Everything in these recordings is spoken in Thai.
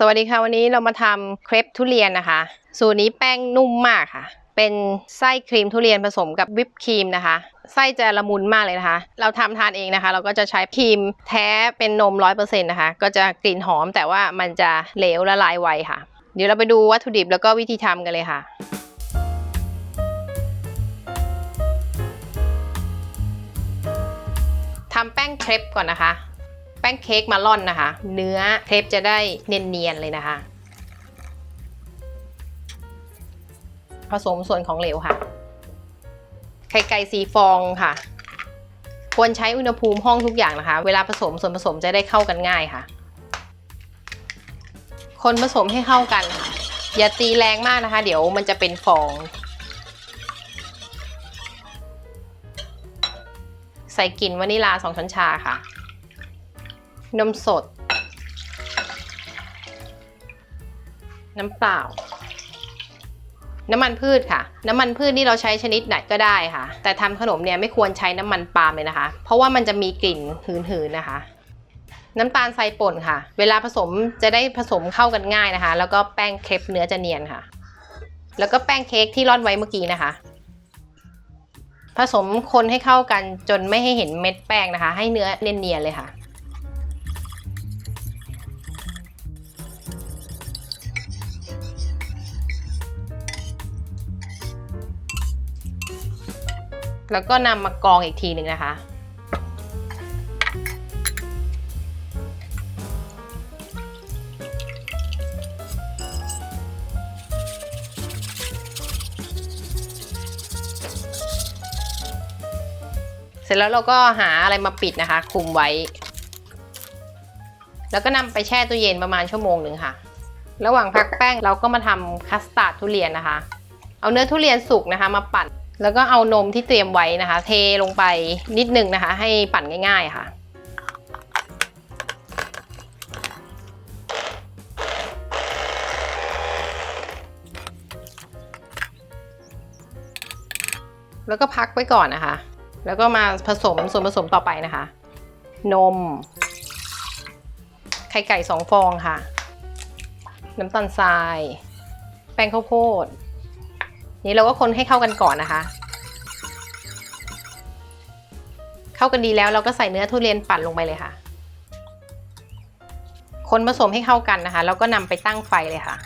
สวัสดีค่ะ วันนี้เรามาทำเครปทุเรียนนะคะ สูตรนี้แป้งนุ่มมากค่ะ เป็นไส้ครีมทุเรียนผสมกับวิปครีมนะคะ ไส้จะละมุนมากเลยนะคะ เราทำทานเองนะคะ เราก็จะใช้ครีมแท้เป็นนมร้อยเปอร์เซ็นต์นะคะ ก็จะกลิ่นหอมแต่ว่ามันจะเหลวละลายไวค่ะ เดี๋ยวเราไปดูวัตถุดิบแล้วก็วิธีทำกันเลยค่ะทำแป้งเครปก่อนนะคะ ป้งเค้กมาล่อนนะคะ เนื้อเครปจะได้เนียนๆเลยนะคะ ผสมส่วนของเหลวค่ะ ไข่ไก่สีฟองค่ะ ควรใช้อุณหภูมิห้องทุกอย่างนะคะ เวลาผสมส่วนผสมจะได้เข้ากันง่ายค่ะ คนผสมให้เข้ากันค่ะอย่าตีแรงมากนะคะ เดี๋ยวมันจะเป็นฟองใส่กลิ่นวานิลา 2 ช้อนชาค่ะ นมสด น้ำเปล่า น้ำมันพืชค่ะ น้ำมันพืชนี่เราใช้ชนิดไหนก็ได้ค่ะ แต่ทำขนมเนี่ยไม่ควรใช้น้ำมันปาล์มเลยนะคะ เพราะว่ามันจะมีกลิ่นหืนๆนะคะ น้ำตาลทรายป่นค่ะ เวลาผสมจะได้ผสมเข้ากันง่ายนะคะ แล้วก็แป้งเครปเนื้อจะเนียนค่ะ แล้วก็แป้งเค้กที่ร่อนไว้เมื่อกี้นะคะผสมคนให้เข้ากันจนไม่ให้เห็นเม็ดแป้งนะคะ ให้เนื้อเนียนๆเลยค่ะ แล้วก็นำมากรองอีกทีหนึ่งนะคะ เสร็จแล้วเราก็หาอะไรมาปิดนะคะ คุมไว้ แล้วก็นำไปแช่ตู้เย็นประมาณชั่วโมงหนึ่งค่ะ ระหว่างพักแป้งเราก็มาทำคัสตาร์ดทุเรียนนะคะ เอาเนื้อทุเรียนสุกนะคะมาปั่น แล้วก็เอานมที่เตรียมไว้นะคะ เทลงไปนิดนึงนะคะ ให้ปั่นง่าย ๆ ค่ะ แล้วก็พักไว้ก่อนนะคะ แล้วก็มาผสมส่วนผสมต่อไปนะคะ นม ไข่ไก่สองฟองค่ะ น้ำตาลทราย แป้งข้าวโพด นี่เราก็คนให้เข้ากันก่อนนะคะ เข้ากันดีแล้วเราก็ใส่เนื้อทุเรียนปั่นลงไปเลยค่ะ คนผสมให้เข้ากันนะคะ แล้วก็นำไปตั้งไฟเลยค่ะ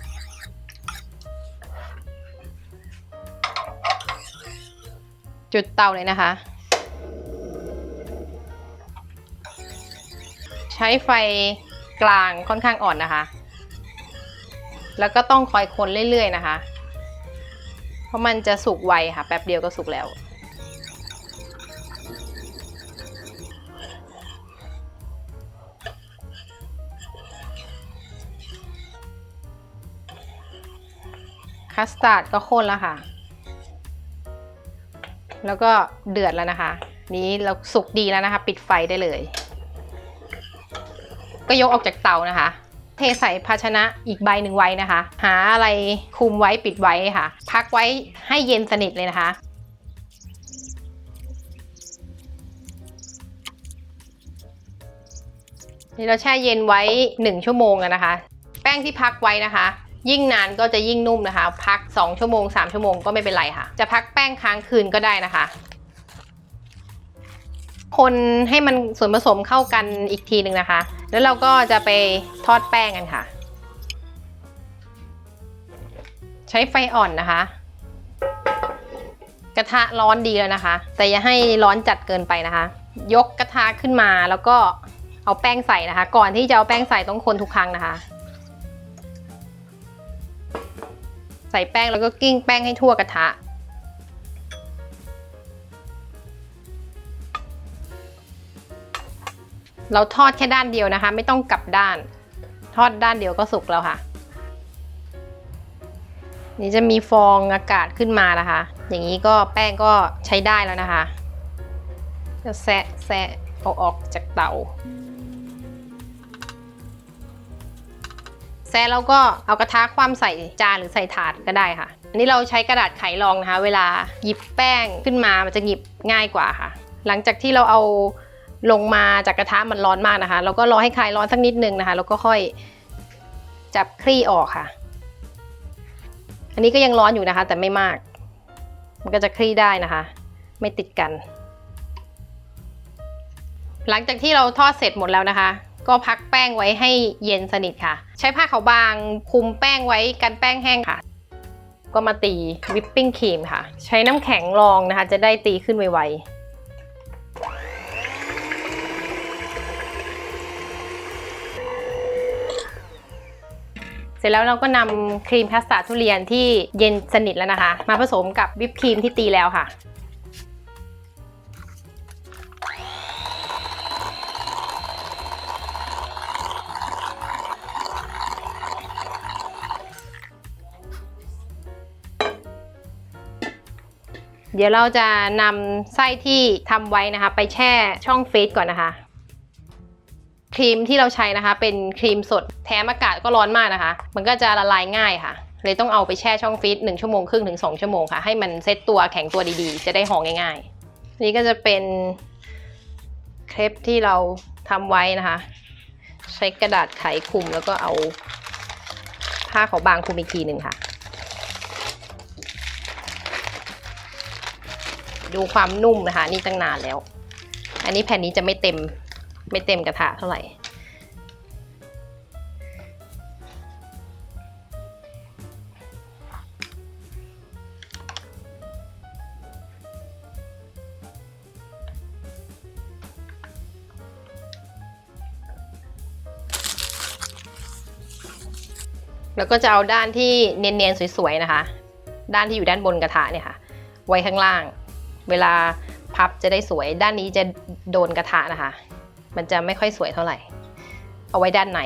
จุดเตาเลยนะคะ ใช้ไฟกลางค่อนข้างอ่อนนะคะ แล้วก็ต้องคอยคนเรื่อยๆนะคะ เพราะมันจะสุกไวค่ะ แป๊บเดียวก็สุกแล้ว คัสตาร์ดก็ข้นแล้วค่ะ แล้วก็เดือดแล้วนะคะ นี้เราสุกดีแล้วนะคะ ปิดไฟได้เลย ก็ยกออกจากเตานะคะ เทใส่ภาชนะอีกใบหนึ่งไว้นะคะ หาอะไรคลุมไว้ปิดไว้ค่ะ พักไว้ให้เย็นสนิทเลยนะคะนี่เราแช่เย็นไว้ 1 ชั่วโมงนะคะ แป้งที่พักไว้นะคะ ยิ่งนานก็จะยิ่งนุ่มนะคะ พัก 2 ชั่วโมง 3 ชั่วโมงก็ไม่เป็นไรค่ะ จะพักแป้งค้างคืนก็ได้นะคะ คนให้มันส่วนผสมเข้ากันอีกทีหนึ่งนะคะ แล้วเราก็จะไปทอดแป้งกันค่ะ ใช้ไฟอ่อนนะคะ กระทะร้อนดีแล้วนะคะ แต่อย่าให้ร้อนจัดเกินไปนะคะ ยกกระทะขึ้นมาแล้วก็เอาแป้งใส่นะคะ ก่อนที่จะเอาแป้งใส่ต้องคนทุกครั้งนะคะ ใส่แป้งแล้วก็กิ้งแป้งให้ทั่วกระทะ เราทอดแค่ด้านเดียวนะคะ ไม่ต้องกลับด้าน ทอดด้านเดียวก็สุกแล้วค่ะ นี่จะมีฟองอากาศขึ้นมานะคะ อย่างนี้ก็แป้งก็ใช้ได้แล้วนะคะจะแซะแซะเอาออกจากเตาแซะแล้วก็เอากระทะคว่ำใส่จานหรือใส่ถาดก็ได้ค่ะ อันนี้เราใช้กระดาษไขรองนะคะ เวลาหยิบแป้งขึ้นมามันจะหยิบง่ายกว่าค่ะ หลังจากที่เราเอา ลงมาจากกระทะมันร้อนมากนะคะเราก็รอให้คลายร้อนสักนิดนึงนะคะ แล้วก็ค่อยจับคลี่ออกค่ะ อันนี้ก็ยังร้อนอยู่นะคะ แต่ไม่มาก มันก็จะคลี่ได้นะคะ ไม่ติดกัน หลังจากที่เราทอดเสร็จหมดแล้วนะคะ ก็พักแป้งไว้ให้เย็นสนิทค่ะ ใช้ผ้าขาวบางคุมแป้งไว้กันแป้งแห้งค่ะ ก็มาตีวิปปิ้งครีมค่ะ ใช้น้ำแข็งรองนะคะ จะได้ตีขึ้นไวๆ เสร็จแล้วเราก็นำครีมคัสตาทุเรียนที่เย็นสนิทแล้วนะคะ มาผสมกับวิปครีมที่ตีแล้วค่ะเดี๋ยวเราจะนำไส้ที่ทำไว้นะคะ ไปแช่ช่องฟรีซก่อนนะคะ ครีมที่เราใช้นะคะ เป็นครีมสดแถมอากาศก็ร้อนมากนะคะ มันก็จะละลายง่ายค่ะ เลยต้องเอาไปแช่ช่องฟรีซหนึ่งชั่วโมงครึ่งถึงสองชั่วโมงค่ะ ให้มันเซตตัวแข็งตัวดีๆ จะได้ห่อง่ายๆ นี่ก็จะเป็นเครปที่เราทำไว้นะคะ ใช้กระดาษไขคลุมแล้วก็เอาผ้าขาวบางคลุมอีกทีหนึ่งค่ะ ดูความนุ่มนะคะ นี่ตั้งนานแล้ว อันนี้แผ่นนี้จะไม่เต็ม ไม่เต็มกระทะเท่าไหร่ แล้วก็จะเอาด้านที่เนียนๆสวยๆนะคะ ด้านที่อยู่ด้านบนกระทะเนี่ยค่ะ ไว้ข้างล่าง เวลาพับจะได้สวย ด้านนี้จะโดนกระทะนะคะ มันจะไม่ค่อยสวยเท่าไหร่ เอาไว้ด้านใน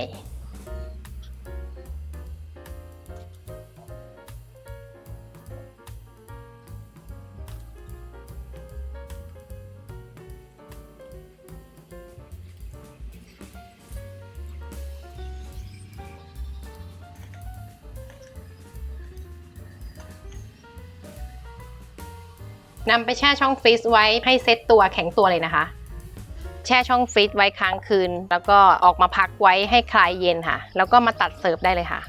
นำไปแช่ช่องฟรีซไว้ให้เซตตัวแข็งตัวเลยนะคะ แช่ช่องฟรีซไว้ค้างคืน แล้วก็ออกมาพักไว้ให้คลายเย็นค่ะ แล้วก็มาตัดเสิร์ฟได้เลยค่ะ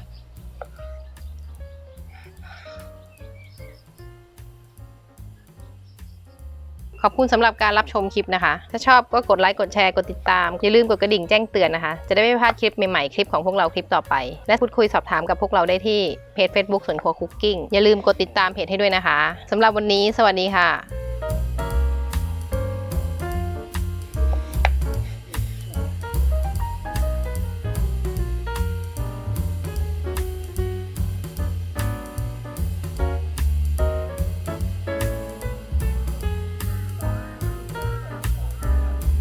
ขอบคุณสำหรับการรับชมคลิปนะคะ ถ้าชอบก็กดไลค์ กดแชร์ กดติดตาม อย่าลืมกดกระดิ่งแจ้งเตือนนะคะ จะได้ไม่พลาดคลิปใหม่ๆ คลิปของพวกเราคลิปต่อไป และพูดคุยสอบถามกับพวกเราได้ที่เพจ Facebook สวนครัวคุกกิ้ง อย่าลืมกดติดตามเพจให้ด้วยนะคะสำหรับวันนี้ สวัสดีค่ะ